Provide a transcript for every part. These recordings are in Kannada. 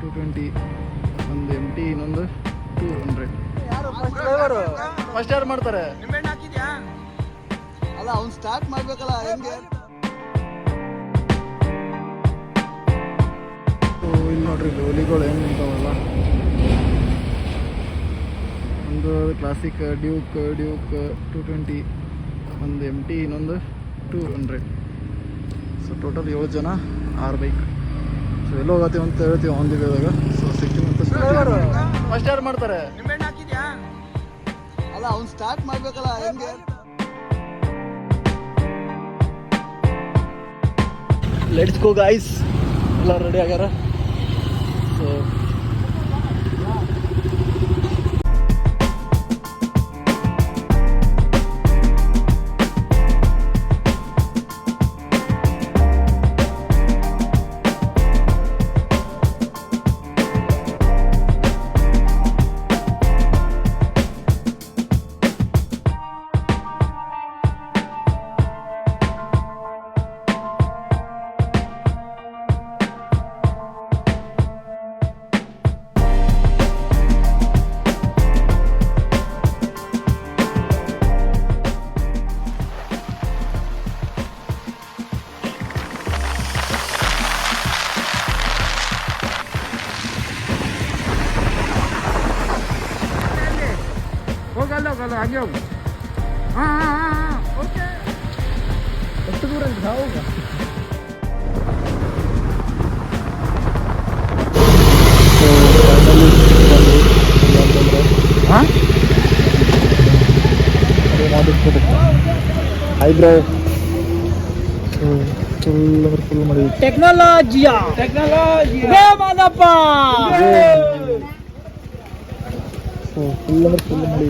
ಟು ಟ್ವೆಂಟಿ ಒಂದು ಎಂ ಟಿ ಇನ್ನೊಂದು ಟೂ ಹಂಡ್ರೆಡ್ ಫಸ್ಟ್ ಯಾರು ಮಾಡ್ತಾರೆ. ಅಲ್ಲ ಅವ್ನು ಸ್ಟಾರ್ಟ್ ಮಾಡ್ಬೇಕಲ್ಲ ಹೆಂಗೆ? ಇಲ್ಲಿ ನೋಡ್ರಿ ಹುಲಿಗಳು ಹೆಂಗೆ ನಿಂತಾವಲ್ಲ. ಒಂದು classic duke duke two twenty ಒಂದು ಎಂ ಟಿ ಇನ್ನೊಂದು ಟೂ ಹಂಡ್ರೆಡ್ ಸೊ ಟೋಟಲ್ ಏಳು ಜನ ಆರು ಬೈಕ್ ಸೊ ಎಲ್ಲೋ ಹೋಗತ್ತೀವಿ ಅಂತ ಹೇಳ್ತೀವಿ ಆನ್ ಸೊ ಅಂತ ಫಸ್ಟ್ ಯಾರು ಮಾಡ್ತಾರೆ? ಅಲ್ಲ ಅವ್ನು ಸ್ಟಾರ್ಟ್ ಮಾಡ್ಬೇಕಲ್ಲ ಹೆಂಗೆ? ಲೆಟ್ಸ್ ಗೋ ಗಾಯ್ಸ್ ಎಲ್ಲ ರೆಡಿ ಆಗ್ಯಾರ? ಸೊ ಹೋಗಲ್ಲ ಹೋಗಲ್ಲ ಹಾಗೆ ಹೋಗು ಹಾಂ ಹಾಂ ಹಾಂ ಓಕೆ ಎಷ್ಟು ದೂರ ಇದೆ ಹೋಗ ಹಾಂ ಹಾಯ್ ಬ್ರೋ ಫುಲ್ ಅಂದ್ರೆ ಫುಲ್ ಮಾಡಿ ಟೆಕ್ನಾಲಜಿಯಾ ಟೆಕ್ನಾಲಜಿ ಮಾದಪ್ಪ ಸೊ ಫುಲ್ ಅಂದ್ರೆ ಫುಲ್ ಮಾಡಿ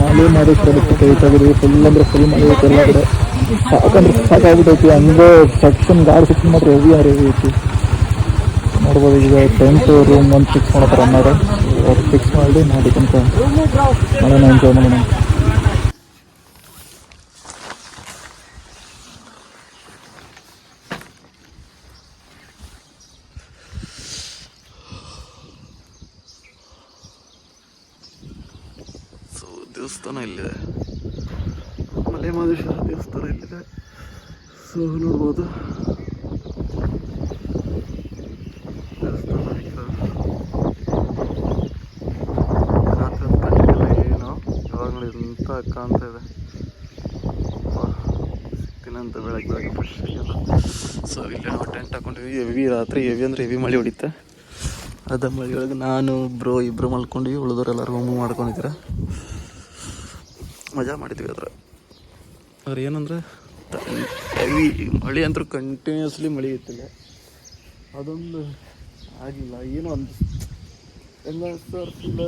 ಮಳೆ ಮಾಡಿ ಕೈ ತೆಗೆದು ಫುಲ್ ಅಂದ್ರೆ ಫುಲ್ ಮಾಡಿ ಎಲ್ಲ ಕಡೆ ಸಾಕಂದ್ರೆ ಸಾಕಾಗ್ಬಿಟ್ಟೈತಿ ಹಂಗೆ ಸೆಕ್ಷನ್ ಗಾಡಿ ಫಿಕ್ಸ್ ಮಾತ್ರ ಹೆವಿ ಅಂದ್ರೆ ಹೆವಿ ಐತಿ. ನೋಡ್ಬೋದು ಈಗ ಟೆಂಟ್ ರೂಮ್ ಒಂದು ಫಿಕ್ಸ್ ಮಾಡತ್ತಾರ ಅನ್ನಾರ ಅವ್ರು ಫಿಕ್ಸ್ ಮಾಡಿ ಮಾಡಿಕಂತ ಮಳೆನ ಎಂಜಾಯ್ ಮಾಡೋಣ ಸೊ ದೇವಸ್ಥಾನ ಇಲ್ಲಿದೆ. ಮಲೆ ಮಹದೇಶ್ವರ ದೇವಸ್ಥಾನ ಇಲ್ಲಿದೆ. ಸೊ ನೋಡ್ಬೋದು. ಕಾಣ್ತಾ ಇದೆ. ಬೆಳಗ್ಗೆ ಬೆಳಗ್ಗೆ ಸೊ ಇಲ್ಲಿ ನಾವು ಟೆಂಟ್ ಹಾಕೊಂಡಿವಿ ಹೆವಿ ರಾತ್ರಿ ಹೆವಿ ಅಂದ್ರೆ ಹೆವಿ ಮಳೆ ಹೊಡಿತೆ ಅದ ಮಳೆ ಒಳಗೆ ನಾನು, ಬ್ರೋ ಇಬ್ಬರು ಮಲ್ಕೊಂಡಿವಿ. ಉಳಿದವರೆಲ್ಲ ರೂಮು ಮಾಡ್ಕೊಂಡಿದ್ದೀರ. ಮಜಾ ಮಾಡಿದ್ವಿ ಅದ್ರ ಅದ್ರ ಏನಂದ್ರೆ? ಹೆವಿ ಮಳೆ ಅಂತೂ ಕಂಟಿನ್ಯೂಸ್ಲಿ ಮಳೆ ಇತ್ತಿಲ್ಲ. ಅದೊಂದು ಆಗಿಲ್ಲ. ಏನೋ ಒಂದು ಹೆಂಗ ಸರ್ ಫುಲ್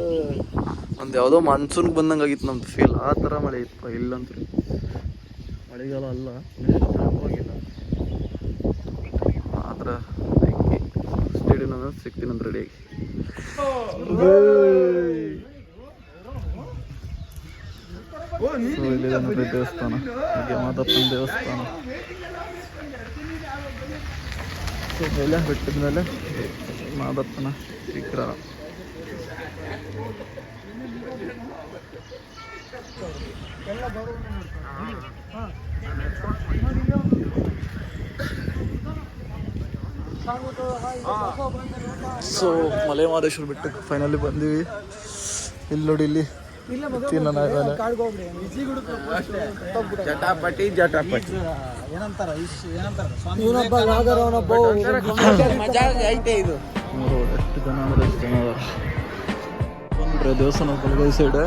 ಒಂದು ಯಾವುದೋ ಮಾನ್ಸೂನ್ಗೆ ಬಂದಂಗೆ ಆಗಿತ್ತು ನಮ್ದು ಫೀಲ್ ಆ ಥರ ಮಳೆ ಇತ್ತು. ಇಲ್ಲಂತ್ರಿ ಮಳೆಗಾಲ ಅಲ್ಲ. ಹೋಗಿಲ್ಲ. ಆದ್ರೆ ಸ್ಟೇಡಿಯಂ ಅಂದ್ರೆ ಸಿಗ್ತೀನಿ ಅಂತ ರೆಡಿ ಇಲ್ಲಿ ದೇವಸ್ಥಾನ. ಮಾದಪ್ಪನ ದೇವಸ್ಥಾನ. ಸೊ ಮೇಲೆ ಬೆಟ್ಟದ ಮೇಲೆ ಮಾದಪ್ಪನ ವಿಗ್ರಹ. ಸೊ ಮಲೆ ಮಹದೇಶ್ವರ ಬೆಟ್ಟಕ್ಕೆ ಫೈನಲಿ ಬಂದೀವಿ. ಇಲ್ಲಿ ನೋಡಿ ಇಲ್ಲಿ. ಜಟಾಪಟಿ ಜಟಾಪಟಿ. ಐತೆ ಇದು. ಎಷ್ಟು ಜನ ಅಂದ್ರೆ ಎಷ್ಟು ಜನ ದೇವಸ್ಥಾನ ಬಲಗೈ ಸೈಡ್